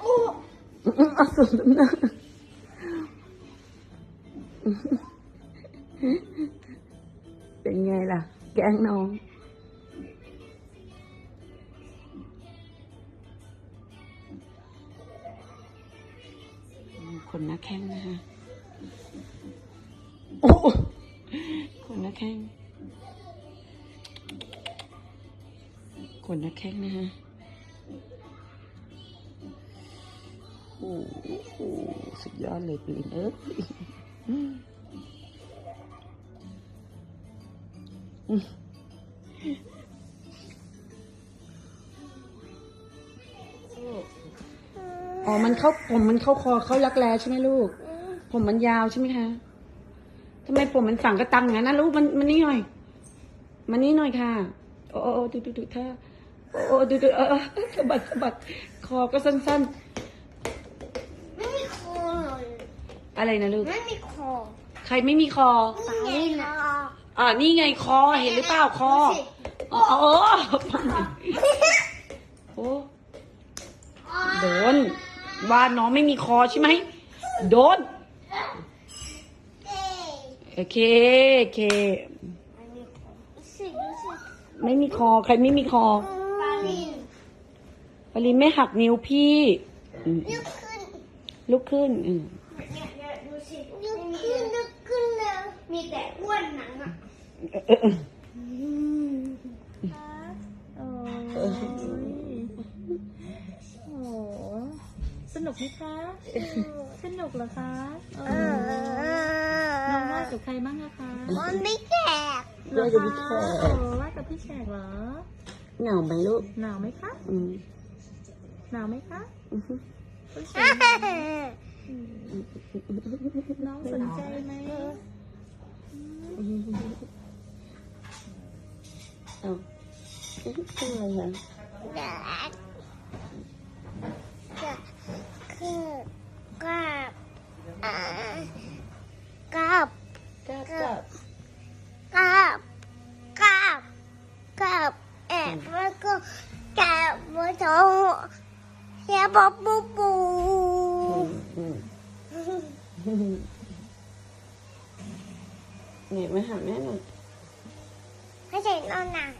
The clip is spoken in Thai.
โอ้เอาสมน้ำหน้าเป็น นนแข้งนะฮะโอ้คนหน้าแข้งนะฮะโอ้โหสุดยอดเลยปลินเอ้ยอืมอืมอ๋อ มันเข้าผมมันเข้าคอเข้ารักแร้ใช่ไหมลูก ผมมันยาวใช่ไหมคะทำไมผมมันสั่งกระตังอย่างนั้นนะลูกมันมันนี่หน่อย มันนี่หน่อยค่ะ โอ้โอ้ดูดูดูท่าโอ้ โอ้ดูดูเออสะบัดสะบัดคอก็สั้นๆไม่มีคอเลยอะไรนะลูก ไม่มีคอใครไม่มีคอนี่นะอ่านี่ไงคอเห็นหรือเปล่าคออ๋ออ๋อโอ้โดนว่าน้องไม่มีคอใช่ไหมโดนเอ๊ะโอเคโอเค ไม่มีคอดูสิดูสิไม่มีคอใครไม่มีคอ ลินปรินไม่หักนิ้วพี่อืมลุกขึ้นลุกขึ้นอืมเนี่ยเนี่ยดูสิลุกขึ้นลุกขึ้นแล้วมีแต่อ้วนหนังอะเออเออเออโอ้โอ้สนุกไหมคะ สนุกเหรอคะเออน้องวาดกับใครบ้างอะคะมันไม่แก่เหรอคะโอ้วาดกับพี่แฉกเหรอเหงาไหมลูก หนาวไหมคะอืมหนาวไหมคะอือฮึพี่แฉกน้องสนใจไหมเอาเป็นอะไรคะจะขึ้นกับอ่ากับกับกับกับ บบนท้องเฮียบอกปูปูอืมอืมเนี่ยมาหาแม่หน่อยให้ใส่นอนหนัง